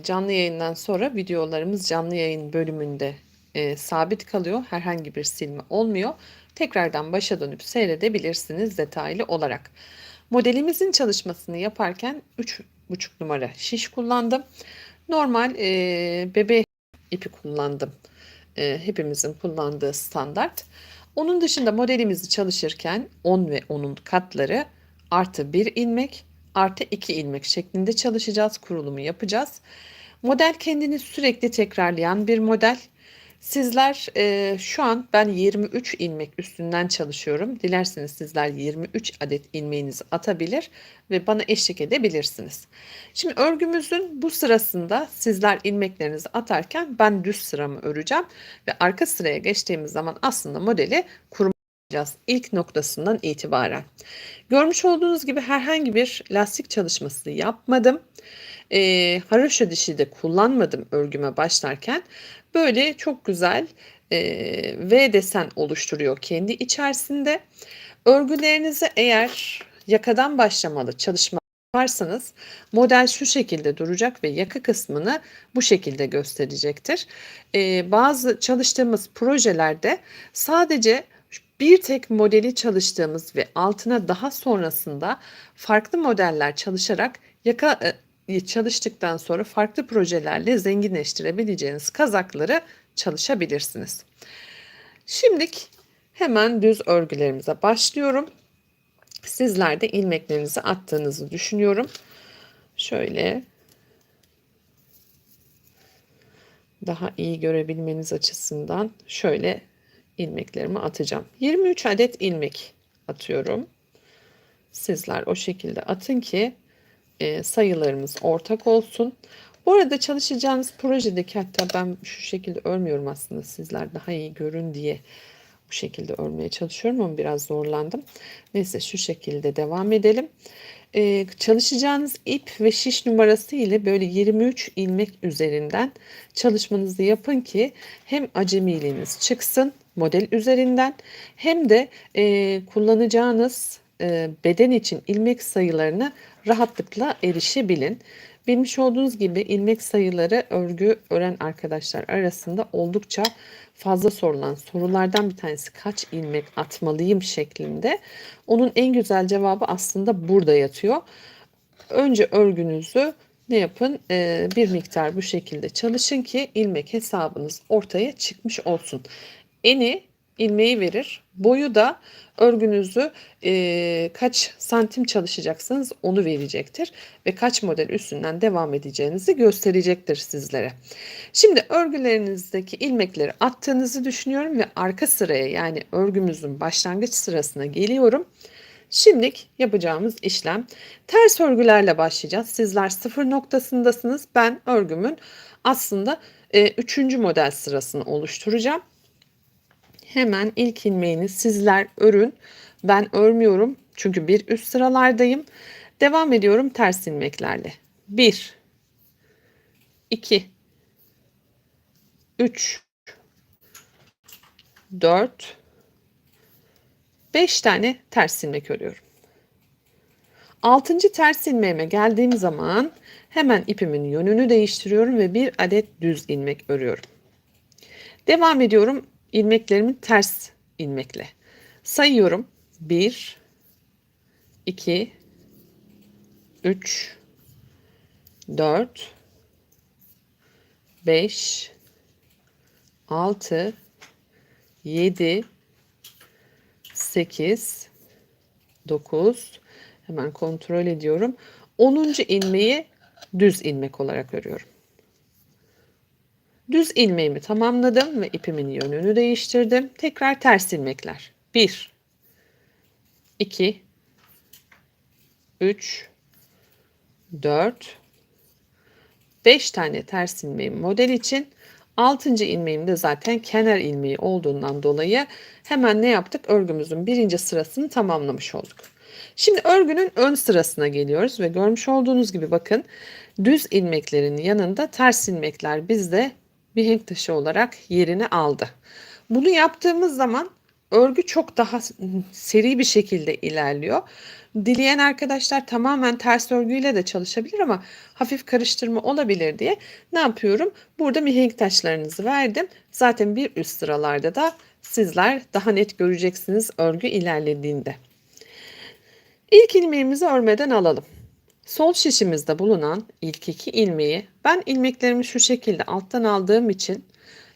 Canlı yayından sonra videolarımız canlı yayın bölümünde e, sabit kalıyor. Herhangi bir silme olmuyor. Tekrardan başa dönüp seyredebilirsiniz detaylı olarak. Modelimizin çalışmasını yaparken 3,5 numara şiş kullandım. Normal e, bebe ipi kullandım. E, hepimizin kullandığı standart. Onun dışında modelimizi çalışırken 10 ve 10'un katları artı 1 ilmek artı 2 ilmek şeklinde çalışacağız. Kurulumu yapacağız. Model kendini sürekli tekrarlayan bir model. Sizler e, şu an ben 23 ilmek üstünden çalışıyorum. Dilerseniz sizler 23 adet ilmeğinizi atabilir ve bana eşlik edebilirsiniz. Şimdi örgümüzün bu sırasında sizler ilmeklerinizi atarken ben düz sıramı öreceğim ve arka sıraya geçtiğimiz zaman aslında modeli kurmayacağız ilk noktasından itibaren. Görmüş olduğunuz gibi herhangi bir lastik çalışması yapmadım. E, haroşa dişi de kullanmadım örgüme başlarken. Böyle çok güzel e, V desen oluşturuyor kendi içerisinde. Örgülerinizi eğer yakadan başlamalı çalışma yaparsanız model şu şekilde duracak ve yaka kısmını bu şekilde gösterecektir. Ee, bazı çalıştığımız projelerde sadece bir tek modeli çalıştığımız ve altına daha sonrasında farklı modeller çalışarak yaka e, çalıştıktan sonra farklı projelerle zenginleştirebileceğiniz kazakları çalışabilirsiniz. Şimdilik hemen düz örgülerimize başlıyorum. Sizler de ilmeklerinizi attığınızı düşünüyorum. Şöyle daha iyi görebilmeniz açısından şöyle ilmeklerimi atacağım. 23 adet ilmek atıyorum. Sizler o şekilde atın ki e, sayılarımız ortak olsun. Bu arada çalışacağınız projedeki hatta ben şu şekilde örmüyorum aslında sizler daha iyi görün diye bu şekilde örmeye çalışıyorum ama biraz zorlandım. Neyse şu şekilde devam edelim. Ee, çalışacağınız ip ve şiş numarası ile böyle 23 ilmek üzerinden çalışmanızı yapın ki hem acemiliğiniz çıksın model üzerinden hem de e, kullanacağınız e, beden için ilmek sayılarına rahatlıkla erişebilin. Bilmiş olduğunuz gibi ilmek sayıları örgü öğren arkadaşlar arasında oldukça fazla sorulan sorulardan bir tanesi kaç ilmek atmalıyım şeklinde. Onun en güzel cevabı aslında burada yatıyor. Önce örgünüzü ne yapın? Ee, bir miktar bu şekilde çalışın ki ilmek hesabınız ortaya çıkmış olsun. Eni ilmeği verir. Boyu da örgünüzü e, kaç santim çalışacaksınız onu verecektir. Ve kaç model üstünden devam edeceğinizi gösterecektir sizlere. Şimdi örgülerinizdeki ilmekleri attığınızı düşünüyorum ve arka sıraya yani örgümüzün başlangıç sırasına geliyorum. Şimdilik yapacağımız işlem ters örgülerle başlayacağız. Sizler sıfır noktasındasınız. Ben örgümün aslında e, üçüncü model sırasını oluşturacağım. Hemen ilk ilmeğini sizler örün. Ben örmüyorum çünkü bir üst sıralardayım. Devam ediyorum ters ilmeklerle. 1 2 3 4 5 tane ters ilmek örüyorum. 6. ters ilmeğime geldiğim zaman hemen ipimin yönünü değiştiriyorum ve bir adet düz ilmek örüyorum. Devam ediyorum ilmeklerimi ters ilmekle. Sayıyorum. 1 2 3 4 5 6 7 8 9 hemen kontrol ediyorum. 10. ilmeği düz ilmek olarak örüyorum. Düz ilmeğimi tamamladım ve ipimin yönünü değiştirdim. Tekrar ters ilmekler. 1 2 3 4 5 tane ters ilmeğim model için 6. ilmeğim de zaten kenar ilmeği olduğundan dolayı hemen ne yaptık? Örgümüzün birinci sırasını tamamlamış olduk. Şimdi örgünün ön sırasına geliyoruz ve görmüş olduğunuz gibi bakın düz ilmeklerin yanında ters ilmekler bizde mihenk taşı olarak yerini aldı. Bunu yaptığımız zaman örgü çok daha seri bir şekilde ilerliyor. Dileyen arkadaşlar tamamen ters örgüyle de çalışabilir ama hafif karıştırma olabilir diye ne yapıyorum? Burada mihenk taşlarınızı verdim. Zaten bir üst sıralarda da sizler daha net göreceksiniz örgü ilerlediğinde. İlk ilmeğimizi örmeden alalım. Sol şişimizde bulunan ilk iki ilmeği ben ilmeklerimi şu şekilde alttan aldığım için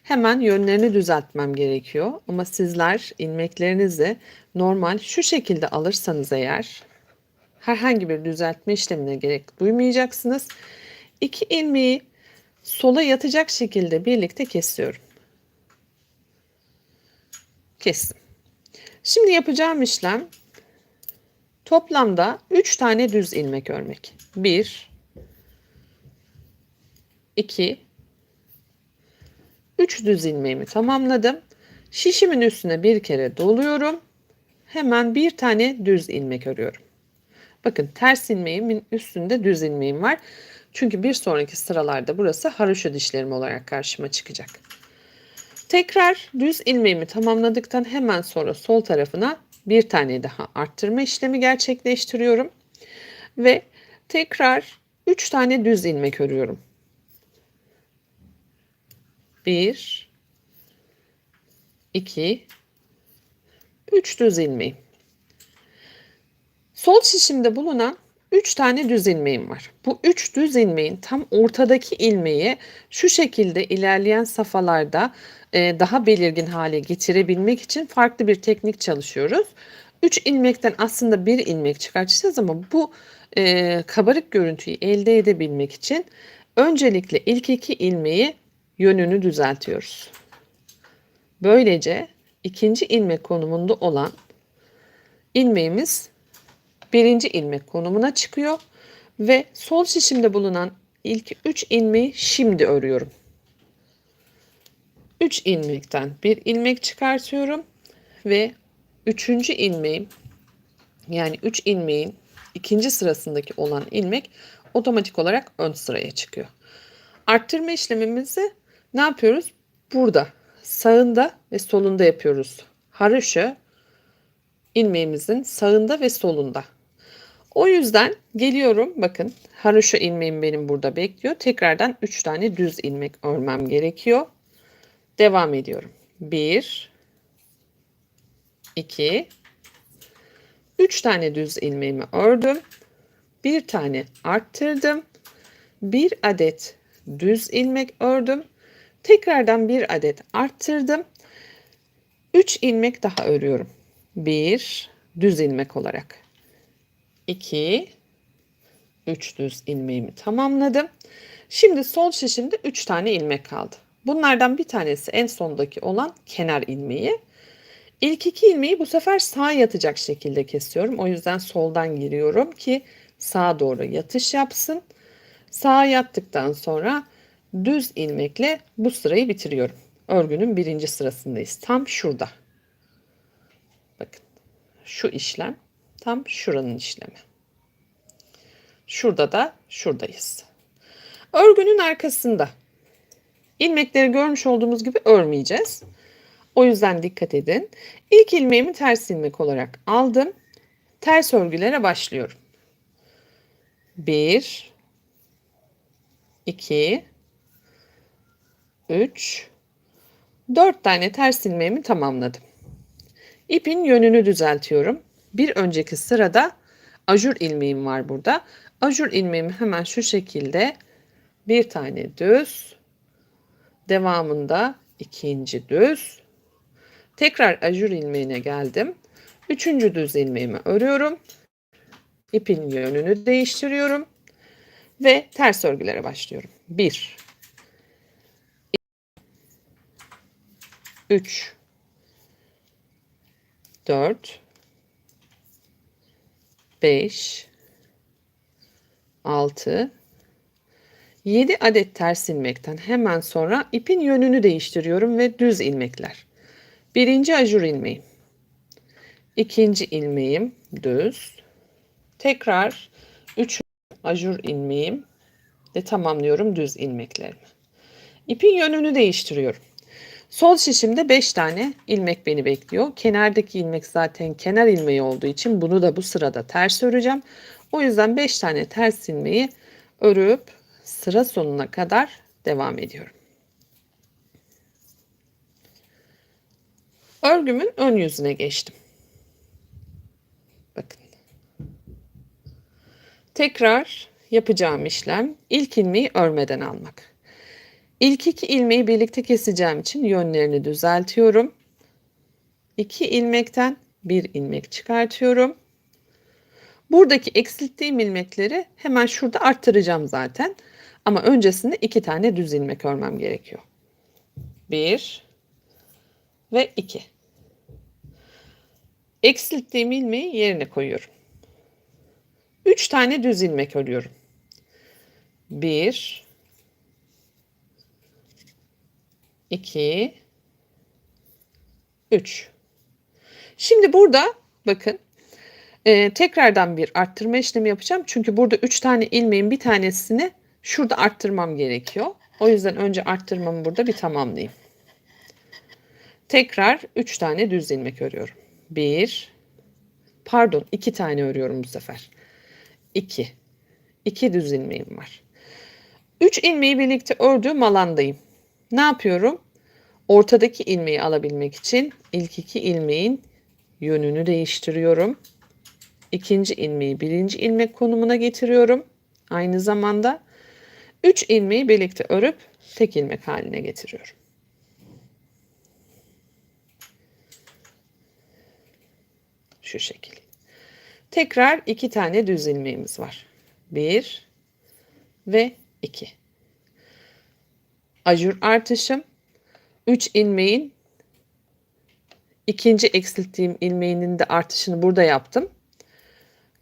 hemen yönlerini düzeltmem gerekiyor. Ama sizler ilmeklerinizi normal şu şekilde alırsanız eğer herhangi bir düzeltme işlemine gerek duymayacaksınız. İki ilmeği sola yatacak şekilde birlikte kesiyorum. Kestim. Şimdi yapacağım işlem toplamda 3 tane düz ilmek örmek. 1 2 3 düz ilmeğimi tamamladım. Şişimin üstüne bir kere doluyorum. Hemen bir tane düz ilmek örüyorum. Bakın ters ilmeğimin üstünde düz ilmeğim var. Çünkü bir sonraki sıralarda burası haroşa dişlerim olarak karşıma çıkacak. Tekrar düz ilmeğimi tamamladıktan hemen sonra sol tarafına bir tane daha arttırma işlemi gerçekleştiriyorum. Ve tekrar 3 tane düz ilmek örüyorum. 1 2 3 düz ilmeğim. Sol şişimde bulunan 3 tane düz ilmeğim var. Bu 3 düz ilmeğin tam ortadaki ilmeği şu şekilde ilerleyen safhalarda e, daha belirgin hale getirebilmek için farklı bir teknik çalışıyoruz. 3 ilmekten aslında bir ilmek çıkartacağız ama bu e, kabarık görüntüyü elde edebilmek için öncelikle ilk iki ilmeği yönünü düzeltiyoruz. Böylece ikinci ilmek konumunda olan ilmeğimiz birinci ilmek konumuna çıkıyor ve sol şişimde bulunan ilk 3 ilmeği şimdi örüyorum. 3 ilmekten bir ilmek çıkartıyorum ve üçüncü ilmeğim yani 3 ilmeğin ikinci sırasındaki olan ilmek otomatik olarak ön sıraya çıkıyor. Arttırma işlemimizi ne yapıyoruz? Burada sağında ve solunda yapıyoruz. Haroşa ilmeğimizin sağında ve solunda. O yüzden geliyorum bakın haroşa ilmeğim benim burada bekliyor. Tekrardan 3 tane düz ilmek örmem gerekiyor. Devam ediyorum. 1 2 3 tane düz ilmeğimi ördüm. Bir tane arttırdım. Bir adet düz ilmek ördüm. Tekrardan bir adet arttırdım. 3 ilmek daha örüyorum. 1 düz ilmek olarak. 2 3 düz ilmeğimi tamamladım. Şimdi sol şişimde 3 tane ilmek kaldı. Bunlardan bir tanesi en sondaki olan kenar ilmeği. İlk iki ilmeği bu sefer sağa yatacak şekilde kesiyorum. O yüzden soldan giriyorum ki sağa doğru yatış yapsın. Sağa yattıktan sonra düz ilmekle bu sırayı bitiriyorum. Örgünün birinci sırasındayız. Tam şurada. Bakın şu işlem tam şuranın işlemi. Şurada da şuradayız. Örgünün arkasında ilmekleri görmüş olduğumuz gibi örmeyeceğiz. O yüzden dikkat edin. İlk ilmeğimi ters ilmek olarak aldım. Ters örgülere başlıyorum. 1 2 3 4 tane ters ilmeğimi tamamladım. İpin yönünü düzeltiyorum. Bir önceki sırada ajur ilmeğim var burada. Ajur ilmeğimi hemen şu şekilde bir tane düz, devamında ikinci düz, tekrar ajur ilmeğine geldim. Üçüncü düz ilmeğimi örüyorum. İpin yönünü değiştiriyorum ve ters örgülere başlıyorum. 1 3 4 5 6 7 adet ters ilmekten hemen sonra ipin yönünü değiştiriyorum ve düz ilmekler. Birinci ajur ilmeğim. ikinci ilmeğim düz. Tekrar 3 ajur ilmeğim ve tamamlıyorum düz ilmeklerimi. İpin yönünü değiştiriyorum. Sol şişimde 5 tane ilmek beni bekliyor. Kenardaki ilmek zaten kenar ilmeği olduğu için bunu da bu sırada ters öreceğim. O yüzden 5 tane ters ilmeği örüp sıra sonuna kadar devam ediyorum. Örgümün ön yüzüne geçtim. Bakın. Tekrar yapacağım işlem ilk ilmeği örmeden almak. İlk iki ilmeği birlikte keseceğim için yönlerini düzeltiyorum. İki ilmekten bir ilmek çıkartıyorum. Buradaki eksilttiğim ilmekleri hemen şurada arttıracağım zaten. Ama öncesinde iki tane düz ilmek örmem gerekiyor. Bir ve iki. Eksilttiğim ilmeği yerine koyuyorum. Üç tane düz ilmek örüyorum. Bir, 2 3 Şimdi burada bakın e, tekrardan bir arttırma işlemi yapacağım. Çünkü burada 3 tane ilmeğin bir tanesini şurada arttırmam gerekiyor. O yüzden önce arttırmamı burada bir tamamlayayım. Tekrar 3 tane düz ilmek örüyorum. 1 pardon 2 tane örüyorum bu sefer. 2 2 düz ilmeğim var. 3 ilmeği birlikte ördüğüm alandayım. Ne yapıyorum? Ortadaki ilmeği alabilmek için ilk iki ilmeğin yönünü değiştiriyorum. İkinci ilmeği birinci ilmek konumuna getiriyorum. Aynı zamanda 3 ilmeği birlikte örüp tek ilmek haline getiriyorum. Şu şekil. Tekrar iki tane düz ilmeğimiz var. Bir ve iki. Ajur artışım 3 ilmeğin ikinci eksilttiğim ilmeğinin de artışını burada yaptım.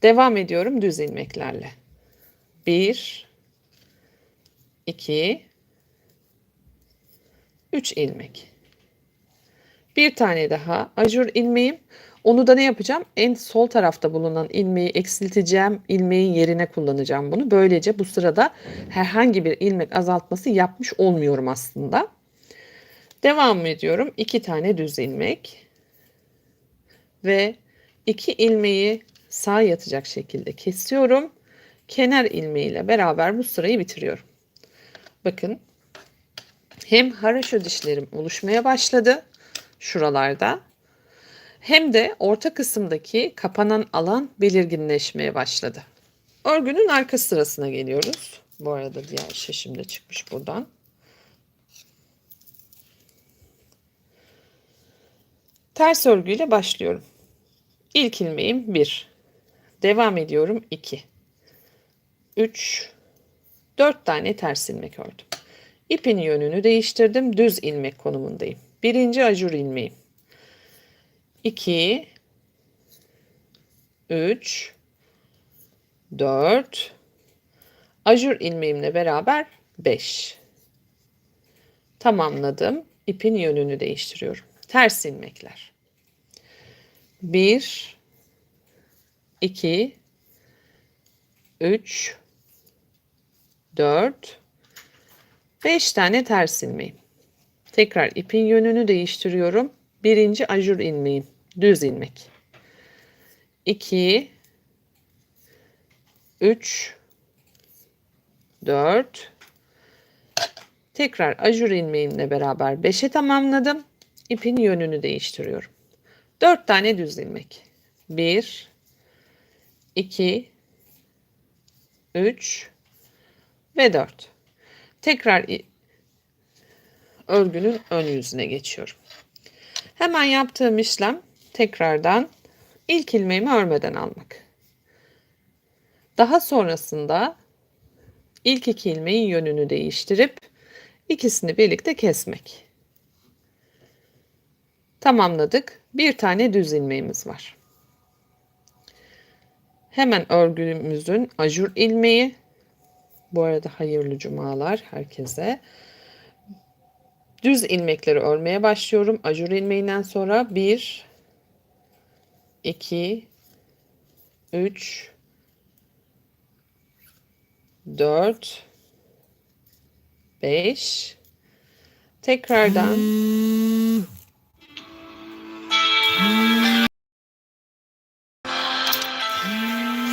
Devam ediyorum düz ilmeklerle. 1 2 3 ilmek. Bir tane daha ajur ilmeğim. Onu da ne yapacağım? En sol tarafta bulunan ilmeği eksilteceğim. ilmeğin yerine kullanacağım bunu. Böylece bu sırada herhangi bir ilmek azaltması yapmış olmuyorum aslında. Devam ediyorum. İki tane düz ilmek ve iki ilmeği sağ yatacak şekilde kesiyorum. Kenar ilmeğiyle beraber bu sırayı bitiriyorum. Bakın hem haraşo dişlerim oluşmaya başladı şuralarda hem de orta kısımdaki kapanan alan belirginleşmeye başladı. Örgünün arka sırasına geliyoruz. Bu arada diğer şişim de çıkmış buradan. Ters örgüyle başlıyorum. İlk ilmeğim 1. Devam ediyorum 2. 3 4 tane ters ilmek ördüm. İpin yönünü değiştirdim. Düz ilmek konumundayım. Birinci ajur ilmeğim. 2 3 4 ajur ilmeğimle beraber 5 tamamladım. İpin yönünü değiştiriyorum. Ters ilmekler. 1 2 3 4 5 tane ters ilmeğim. Tekrar ipin yönünü değiştiriyorum. Birinci ajur ilmeğim düz ilmek. 2 3 4 Tekrar ajur ilmeğimle beraber 5'e tamamladım. İpin yönünü değiştiriyorum. 4 tane düz ilmek. 1 2 3 ve 4. Tekrar örgünün ön yüzüne geçiyorum. Hemen yaptığım işlem tekrardan ilk ilmeğimi örmeden almak. Daha sonrasında ilk iki ilmeğin yönünü değiştirip ikisini birlikte kesmek. Tamamladık. Bir tane düz ilmeğimiz var. Hemen örgümüzün ajur ilmeği. Bu arada hayırlı cumalar herkese. Düz ilmekleri örmeye başlıyorum. Ajur ilmeğinden sonra 1 2 3 4 5 tekrardan.